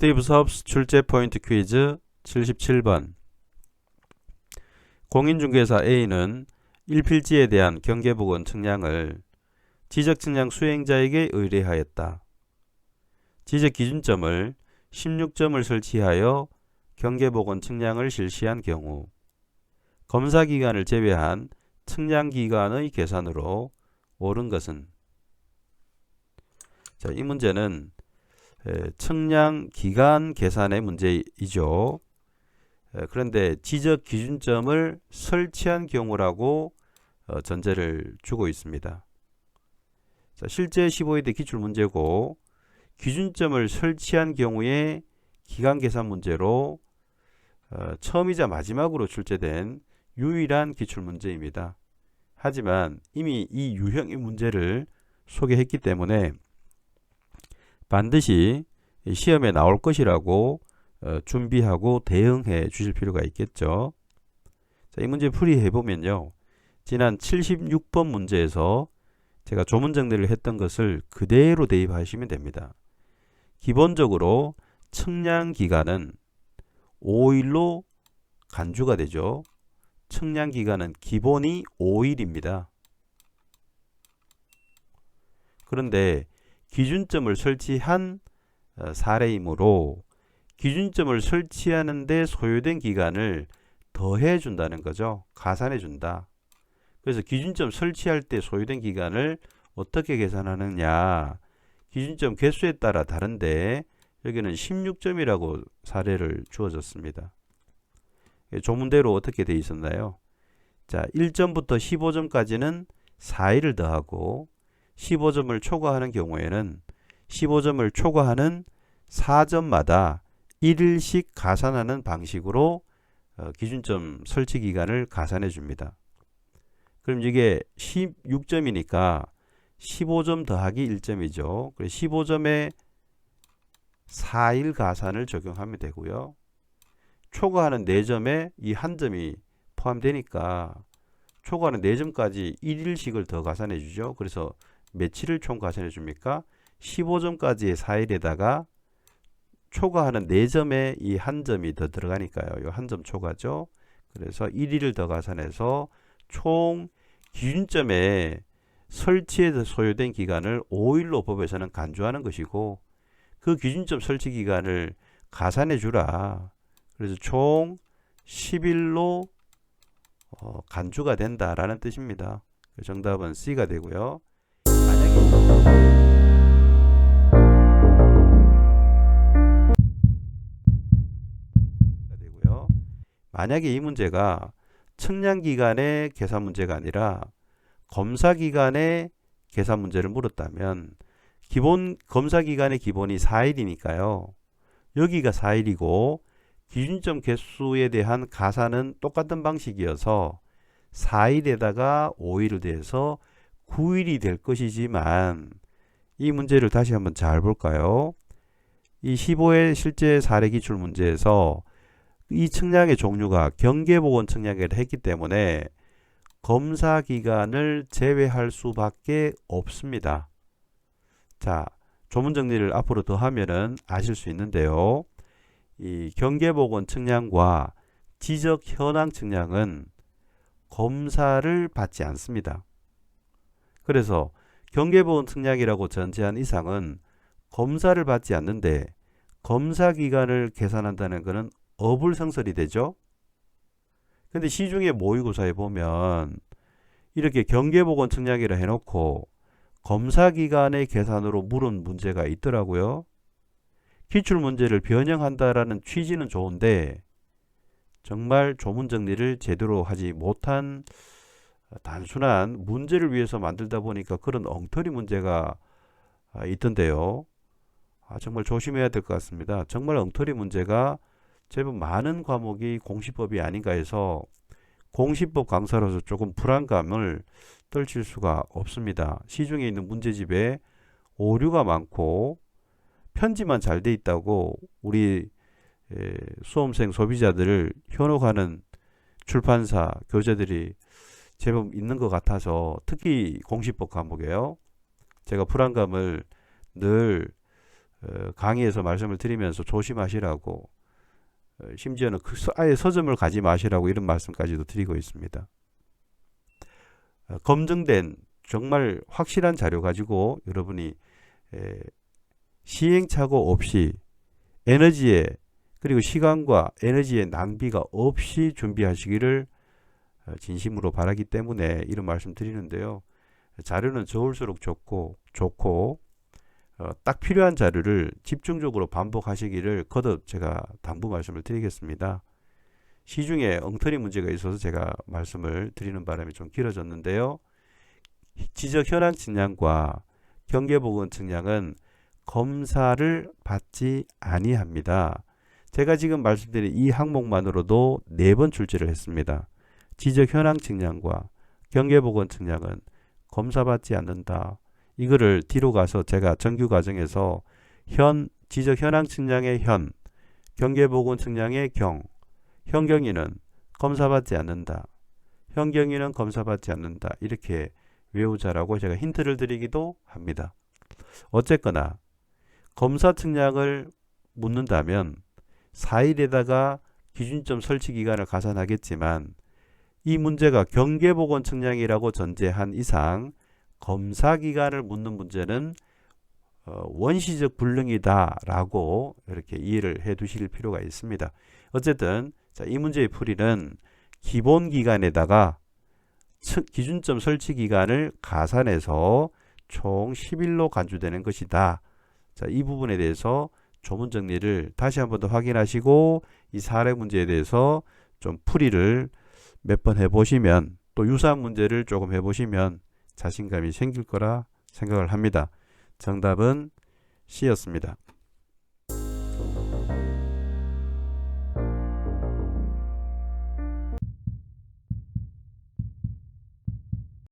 스티브 섭스 출제 포인트 퀴즈 77번 공인중개사 A는 1필지에 대한 경계부근 측량을 지적측량 수행자에게 의뢰하였다. 지적 기준점을 16점을 설치하여 경계보건 측량을 실시한 경우 검사 기간을 제외한 측량 기간의 계산으로 옳은 것은 자, 이 문제는 에, 측량 기간 계산의 문제이죠. 에, 그런데 지적 기준점을 설치한 경우라고 어, 전제를 주고 있습니다. 자, 실제 15회 기출 문제고 기준점을 설치한 경우에 기간 계산 문제로 어, 처음이자 마지막으로 출제된 유일한 기출 문제입니다. 하지만 이미 이 유형의 문제를 소개했기 때문에 반드시 시험에 나올 것이라고 어, 준비하고 대응해 주실 필요가 있겠죠. 자, 이 문제 풀이해 보면요. 지난 76번 문제에서 제가 조문 정리를 했던 것을 그대로 대입하시면 됩니다. 기본적으로 측량 기간은 5일로 간주가 되죠. 측량 기간은 기본이 5일입니다. 그런데 기준점을 설치한 어, 사례이므로 기준점을 설치하는데 소요된 기간을 더해 준다는 거죠. 가산해 준다. 그래서 기준점 설치할 때 소요된 기간을 어떻게 계산하느냐. 기준점 개수에 따라 다른데 여기는 16점이라고 사례를 주어졌습니다. 예, 조문대로 어떻게 되어 있었나요? 자, 1점부터 15점까지는 4일을 더하고 15점을 초과하는 경우에는 15점을 초과하는 4점마다 1일씩 가산하는 방식으로 어, 기준점 설치 기간을 가산해 줍니다. 그럼 이게 16점이니까 15점 더하기 1점이죠. 그래서 15점에 4일 가산을 적용하면 되고요. 초과하는 4점에 이 한 점이 포함되니까 초과하는 4점까지 1일씩을 더 가산해 주죠. 그래서 며칠을 총 가산해 줍니까? 15점까지의 4일에다가 초과하는 4점에 이 한 점이 더 들어가니까요. 이 한 점 초과죠. 그래서 1일을 더 가산해서 총 기준점에 설치에 소요된 기간을 5일로 법에서는 간주하는 것이고 그 기준점 설치 기간을 가산해 주라. 그래서 총 10일로 어, 간주가 된다라는 뜻입니다. 정답은 C가 되고요. 만약에 되고요. 만약에 이 문제가 측량 기간의 계산 문제가 아니라 검사 기간의 계산 문제를 물었다면 기본 검사 기간의 기본이 4일이니까요. 여기가 4일이고 기준점 개수에 대한 가산은 똑같은 방식이어서 4일에다가 5일을 대해서 9일이 될 것이지만 이 문제를 다시 한번 잘 볼까요? 이 15회 실제 사례 기출 문제에서 이 측량의 종류가 경계보건 측량을 했기 때문에 검사 기간을 제외할 수밖에 없습니다. 자, 조문 정리를 앞으로 더 하면은 아실 수 있는데요. 이 경계보건 측량과 지적 현황 측량은 검사를 받지 않습니다. 그래서 경계보건 측량이라고 전제한 이상은 검사를 받지 않는데 검사 기간을 계산한다는 것은 어불성설이 되죠. 근데 시중에 모의고사에 보면 이렇게 경계보건 측량이라 해놓고 검사 기간의 계산으로 물은 문제가 있더라고요. 기출 문제를 변형한다라는 취지는 좋은데 정말 조문 정리를 제대로 하지 못한 단순한 문제를 위해서 만들다 보니까 그런 엉터리 문제가 있던데요. 아, 정말 조심해야 될 것 같습니다. 정말 엉터리 문제가 제법 많은 과목이 공시법이 아닌가 해서 공시법 강사로서 조금 불안감을 떨칠 수가 없습니다. 시중에 있는 문제집에 오류가 많고 편지만 잘 돼 있다고 우리 수험생 소비자들을 현혹하는 출판사 교재들이 제법 있는 것 같아서 특히 공시법 과목에요. 제가 불안감을 늘 어, 강의에서 말씀을 드리면서 조심하시라고 어, 심지어는 그 서- 아예 서점을 가지 마시라고 이런 말씀까지도 드리고 있습니다. 어, 검증된 정말 확실한 자료 가지고 여러분이 에, 시행착오 없이 에너지에 그리고 시간과 에너지의 낭비가 없이 준비하시기를 어, 진심으로 바라기 때문에 이런 말씀 드리는데요. 자료는 좋을수록 좋고 좋고 어, 딱 필요한 자료를 집중적으로 반복하시기를 거듭 제가 당부 말씀을 드리겠습니다. 시중에 엉터리 문제가 있어서 제가 말씀을 드리는 바람이 좀 길어졌는데요. 지적 현황 측량과 경계보건 측량은 검사를 받지 아니합니다. 제가 지금 말씀드린 이 항목만으로도 네 번 출제를 했습니다. 지적 현황 측량과 경계보건 측량은 검사받지 않는다. 이거를 뒤로 가서 제가 정규 과정에서 현 지적 현황 측량의 현, 경계보건 측량의 경, 현경위는 검사받지 않는다. 현경위는 검사받지 않는다. 이렇게 외우자라고 제가 힌트를 드리기도 합니다. 어쨌거나 검사 측량을 묻는다면 4일에다가 기준점 설치 기간을 가산하겠지만 이 문제가 경계보건 측량이라고 전제한 이상 검사 기간을 묻는 문제는 어, 원시적 불능이다라고 이렇게 이해를 해 두실 필요가 있습니다. 어쨌든 자, 이 문제의 풀이는 기본 기간에다가 측- 기준점 설치 기간을 가산해서 총 10일로 간주되는 것이다. 자, 이 부분에 대해서 조문 정리를 다시 한 번 더 확인하시고 이 사례 문제에 대해서 좀 풀이를 몇 번 해보시면 또 유사한 문제를 조금 해보시면 자신감이 생길 거라 생각을 합니다. 정답은 C였습니다.